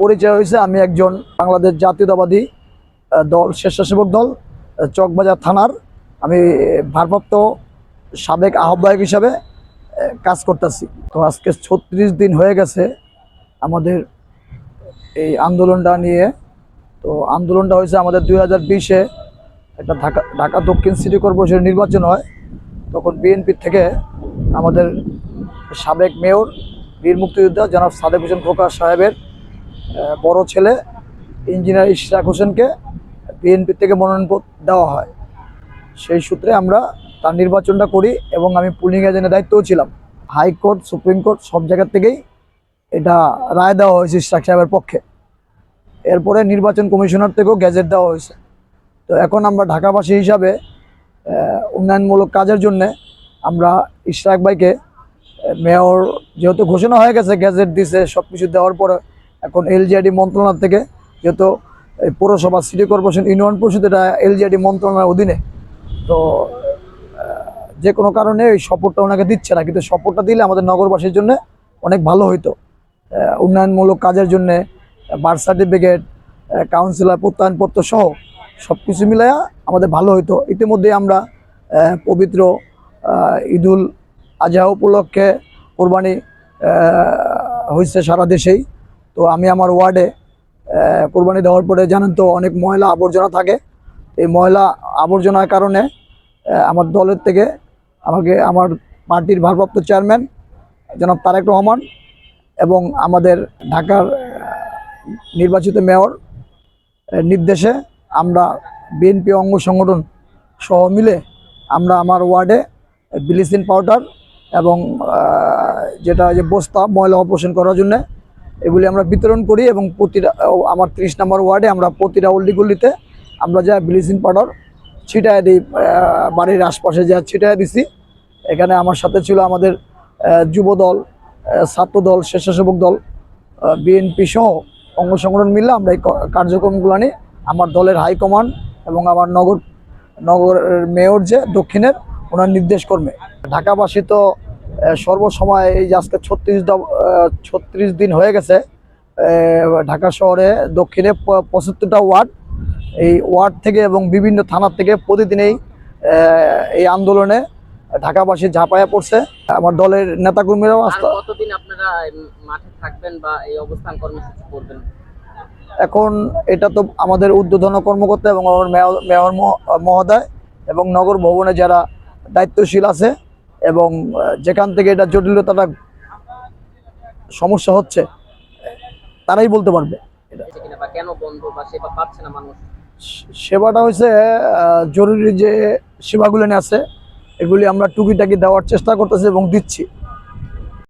পরিচয় হয়েছে, আমি একজন বাংলাদেশ জাতীয়তাবাদী দল, স্বেচ্ছাসেবক দল চকবাজার থানার। আমি ভারপ্রাপ্ত সাবেক আহ্বায়ক হিসাবে কাজ করতেছি। তো আজকে ছত্রিশ দিন হয়ে গেছে আমাদের এই আন্দোলনটা নিয়ে। তো আন্দোলনটা হয়েছে আমাদের দুই হাজার বিশে, একটা ঢাকা ঢাকা দক্ষিণ সিটি কর্পোরেশনের নির্বাচন হয়। তখন বিএনপি থেকে আমাদের সাবেক মেয়র, বীর মুক্তিযোদ্ধা জনাব সাদেক হোসেন খোকা সাহেবের বড় ছেলে, ইঞ্জিনিয়ার ইশরাক হোসেনকে বিএনপি থেকে মনোনয়নপত্র দেওয়া হয়। সেই সূত্রে আমরা তার নির্বাচনটা করি এবং আমি পুলিং এজেন্টের দায়িত্বও ছিলাম। হাইকোর্ট, সুপ্রিম কোর্ট সব জায়গা থেকেই এটা রায় দেওয়া হয়েছে ইশরাক সাহেবের পক্ষে। এরপরে নির্বাচন কমিশনার থেকেও গ্যাজেট দেওয়া হয়েছে। তো এখন আমরা ঢাকাবাসী হিসাবে উন্নয়নমূলক কাজের জন্যে আমরা ইশরাক ভাইকে মেয়র যেহেতু ঘোষণা হয়ে গেছে, গ্যাজেট দিছে সব কিছু দেওয়ার পরে এখন এলজিআইডি মন্ত্রণালয় থেকে যেহেতু পৌরসভা সিটি কর্পোরেশন ইউনিয়ন পরিষদ, এটা এলজিআইডি মন্ত্রণালয়ের অধীনে। তো যে কোনো কারণে ওই সপোর্টটা ওনাকে দিচ্ছে না, কিন্তু সপোর্টটা দিলে আমাদের নগরবাসীর জন্য অনেক ভালো হইতো। উন্নয়নমূলক কাজের জন্য বার্থ সার্টিফিকেট কাউন্সিলর প্রত্যয়নপত্র সহ সব কিছু মিলাইয়া আমাদের ভালো হইতো। ইতিমধ্যে আমরা পবিত্র ঈদুল আজহা উপলক্ষে কোরবানি হয়েছে সারা দেশেই। তো আমি আমার ওয়ার্ডে কোরবানি দেওয়ার পরে জানেন তো অনেক ময়লা আবর্জনা থাকে। এই ময়লা আবর্জনার কারণে আমার দলের থেকে আমাকে, আমার পার্টির ভারপ্রাপ্ত চেয়ারম্যান জনাব তারেক রহমান এবং আমাদের ঢাকার নির্বাচিত মেয়র নির্দেশে আমরা বিএনপি অঙ্গ সংগঠন সহ মিলে আমরা আমার ওয়ার্ডে ব্লিচিং পাউডার এবং যেটা যে বস্তা ময়লা অপারেশন করার জন্য এগুলি আমরা বিতরণ করি এবং প্রতিটা আমার ত্রিশ নম্বর ওয়ার্ডে আমরা প্রতিটা অল্লিগুলিতে আমরা যা ব্লিচিং পাউডার ছিটায় দিই বাড়ির আশপাশে যা ছিটায় দিছি, এখানে আমার সাথে ছিল আমাদের যুব দল ছাত্র দল, স্বেচ্ছাসেবক দল বিএনপি সহ অঙ্গ সংগঠন মিলে আমরা এই কার্যক্রমগুলো নিয়ে আমার দলের হাইকমান্ড এবং আমার নগর, নগরের মেয়র যে দক্ষিণের, ওনার নির্দেশ কর্মে। ঢাকাবাসী তো সর্বসময় এই যে আজকে ছত্রিশ ছত্রিশ দিন হয়ে গেছে ঢাকা শহরে দক্ষিণে পঁচাত্তরটা ওয়ার্ড। এই ওয়ার্ড থেকে এবং বিভিন্ন থানার থেকে প্রতিদিনেই এই আন্দোলনে ঢাকাবাসী ঝাঁপায়া পড়ছে। আমার দলের নেতাকর্মীরাও আস্তে কতদিন আপনারা মাঠে থাকবেন বা এই অবস্থান কর্মসূচি করবেন? এখন এটা তো আমাদের উদ্বোধন কর্মকর্তা এবং আমার মেয়র মেয়র মহ- মহোদয় এবং নগর ভবনে যারা দায়িত্বশীল আছে এবং যেখান থেকে এটা জটিলতাটা সমস্যা হচ্ছে তারাই বলতে পারবে হয়েছে কিনা বা কেন বন্ধ বা সেবা পাচ্ছে না মানুষ? সে- সেবাটা হয়েছে জরুরি যে সেবাগুলো আছে এগুলি আমরা টুকিটাকি দেওয়ার চেষ্টা করতেছি এবং দিচ্ছি।